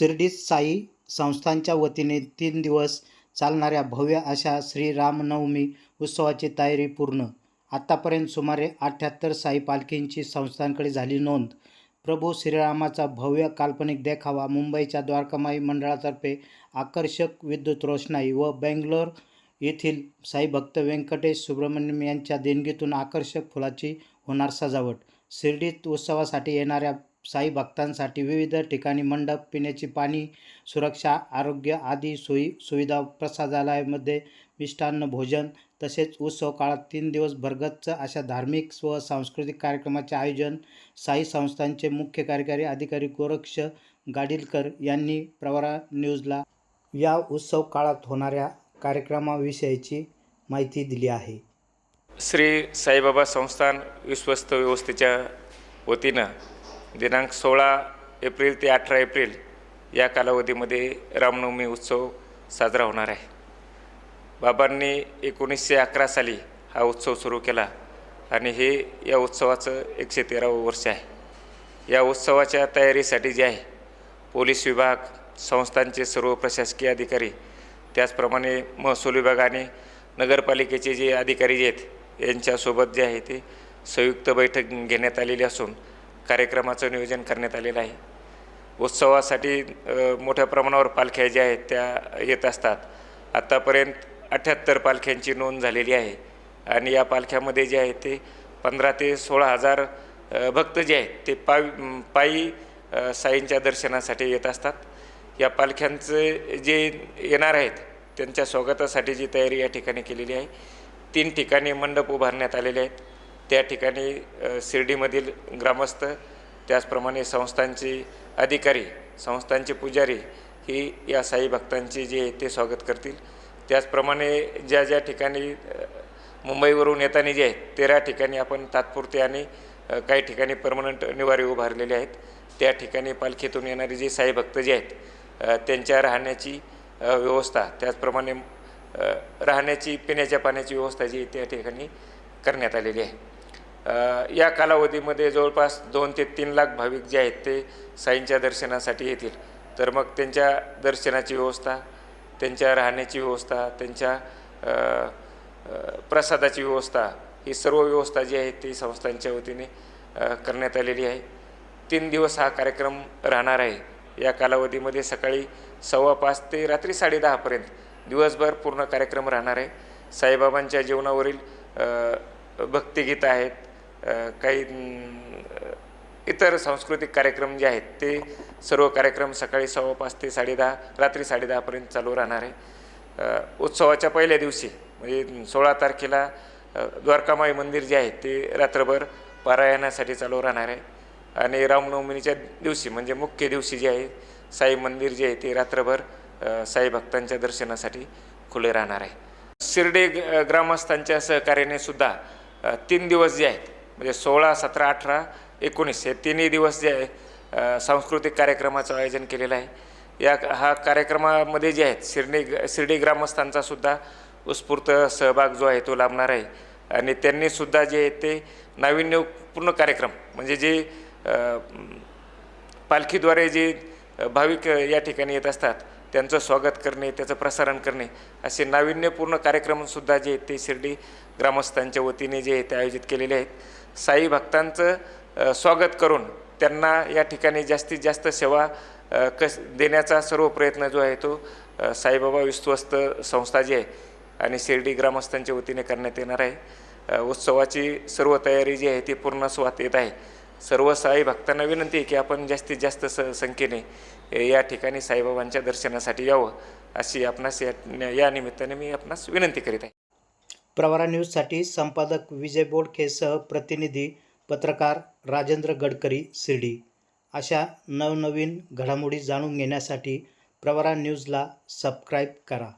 शिर्डीत साई संस्थांच्या वतीने तीन दिवस चालणाऱ्या भव्य अशा श्री रामनवमी उत्सवाची तयारी पूर्ण. आत्तापर्यंत सुमारे अठ्ठ्याहत्तर साई पालखींची संस्थांकडे झाली नोंद. प्रभू श्रीरामाचा भव्य काल्पनिक देखावा मुंबईच्या द्वारकामाई मंडळातर्फे आकर्षक विद्युत रोषणाई व बेंगलोर येथील साई भक्त व्यंकटेश सुब्रमण्यम यांच्या देणगीतून आकर्षक फुलाची होणार सजावट. शिर्डीत उत्सवासाठी येणाऱ्या साई भक्तांसाठी विविध ठिकाणी मंडप पिण्याचे पाणी सुरक्षा आरोग्य आदी सोयी सुविधा प्रसादालयामध्ये मिष्टान्न भोजन तसेच उत्सव काळात तीन दिवस भरगच्च अशा धार्मिक व सांस्कृतिक कार्यक्रमाचे आयोजन साई संस्थांचे मुख्य कार्यकारी अधिकारी गोरक्ष गाडीलकर यांनी प्रवरा न्यूजला या उत्सव काळात होणाऱ्या कार्यक्रमाविषयीची माहिती दिली आहे. श्री साईबाबा संस्थान विश्वस्त व्यवस्थेच्या वतीनं दिनांक सोळा एप्रिल ते अठरा एप्रिल या कालावधीमध्ये रामनवमी उत्सव साजरा होणार आहे. बाबांनी एकोणीसशे अकरा साली हा उत्सव सुरू केला आणि हे या उत्सवाचं एकशे तेरावं वर्ष आहे. या उत्सवाच्या तयारीसाठी जे आहे पोलीस विभाग संस्थांचे सर्व प्रशासकीय अधिकारी त्याचप्रमाणे महसूल विभाग आणि नगरपालिकेचे जे अधिकारी जे आहेत यांच्यासोबत जे आहे ते संयुक्त बैठक घेण्यात आलेली असून कार्यक्रमाचं नियोजन करण्यात आलेलं आहे. उत्सवासाठी मोठ्या प्रमाणावर पालख्या ज्या आहेत त्या येत असतात. आत्तापर्यंत अठ्ठ्याहत्तर पालख्यांची नोंद झालेली आहे. आणि या पालख्यामध्ये जे आहे ते पंधरा ते सोळा हजार भक्त जे आहेत ते पाय पायी साईंच्या दर्शनासाठी येत असतात. या पालख्यांचे जे येणार आहेत त्यांच्या स्वागतासाठी जी तयारी या ठिकाणी केलेली आहे तीन ठिकाणी मंडप उभारण्यात आलेले आहेत. त्या ठिकाणी शिर्डीमधील ग्रामस्थ त्याचप्रमाणे संस्थांची अधिकारी संस्थांचे पुजारी ही या साई भक्तांची जे आहे ते स्वागत करतील. त्याचप्रमाणे ज्या ज्या ठिकाणी मुंबईवरून येताना जे आहेत तेरा ठिकाणी आपण तात्पुरते आणि काही ठिकाणी परमनंट निवारे उभारलेले आहेत. त्या ठिकाणी पालखीतून येणारे जे साई भक्त जे आहेत त्यांच्या राहण्याची व्यवस्था त्याचप्रमाणे राहण्याची पिण्याच्या पाण्याची व्यवस्था जी त्या ठिकाणी करण्यात आलेली आहे. या कालावधीमध्ये जवळपास दोन ते तीन लाख भाविक जे आहेत ते साईंच्या दर्शनासाठी येतील. तर मग त्यांच्या दर्शनाची व्यवस्था त्यांच्या राहण्याची व्यवस्था त्यांच्या प्रसादाची व्यवस्था ही सर्व व्यवस्था जी आहे ती संस्थांच्या वतीने करण्यात आलेली आहे. तीन दिवस हा कार्यक्रम राहणार आहे. या कालावधीमध्ये सकाळी सव्वा पाच ते रात्री साडेदहापर्यंत दिवसभर पूर्ण कार्यक्रम राहणार आहे. साईबाबांच्या जीवनावरील भक्तिगीतं आहेत काही इतर सांस्कृतिक कार्यक्रम जे आहेत ते सर्व कार्यक्रम सकाळी सव्वा पाच ते साडेदहा रात्री साडेदहापर्यंत चालू राहणार आहे. उत्सवाच्या पहिल्या दिवशी म्हणजे सोळा तारखेला द्वारकामाई मंदिर जे आहे ते रात्रभर पारायणासाठी चालू राहणार आहे. आणि रामनवमीच्या दिवशी म्हणजे मुख्य दिवशी जे आहे साई मंदिर जे आहे ते रात्रभर साई भक्तांच्या दर्शनासाठी खुले राहणार आहे. शिर्डे ग्रामस्थांच्या सहकार्याने सुद्धा तीन दिवस जे आहेत म्हणजे सोळा सतरा अठरा एकोणीस हे तिन्ही दिवस जे आहे सांस्कृतिक कार्यक्रमाचं आयोजन केलेलं आहे. या हा कार्यक्रमामध्ये जे आहेत शिर्डी शिर्डी ग्रामस्थांचा सुद्धा उत्स्फूर्त सहभाग जो आहे तो लाभणार आहे. आणि त्यांनीसुद्धा जे आहे ते नाविन्यपूर्ण कार्यक्रम म्हणजे जे पालखीद्वारे जे भाविक या ठिकाणी येत असतात त्यांचं स्वागत करणे त्याचं प्रसारण करणे असे नाविन्यपूर्ण कार्यक्रमसुद्धा जे आहेत ते शिर्डी ग्रामस्थांच्या वतीने जे आहे ते आयोजित केलेले आहेत. साई भक्तांचं स्वागत करून त्यांना या ठिकाणी जास्तीत जास्त सेवा कस देण्याचा सर्व प्रयत्न जो आहे तो साईबाबा विश्वस्त संस्था जी आहे आणि शिर्डी ग्रामस्थांच्या वतीने करण्यात येणार आहे. उत्सवाची सर्व तयारी जी आहे ती पूर्ण स्वात येत आहे. सर्व साई भक्तांना विनंती आहे की आपण जास्तीत जास्त स संख्येने या ठिकाणी साईबाबांच्या दर्शनासाठी यावं अशी आपणास या या निमित्ताने मी आपणास विनंती करीत आहे. प्रवरा न्यूजसाठी संपादक विजय बोडखेसह प्रतिनिधी पत्रकार राजेंद्र गडकरी शिर्डी. अशा नवनवीन घडामोडी जाणून घेण्यासाठी प्रवरा न्यूजला सबस्क्राईब करा.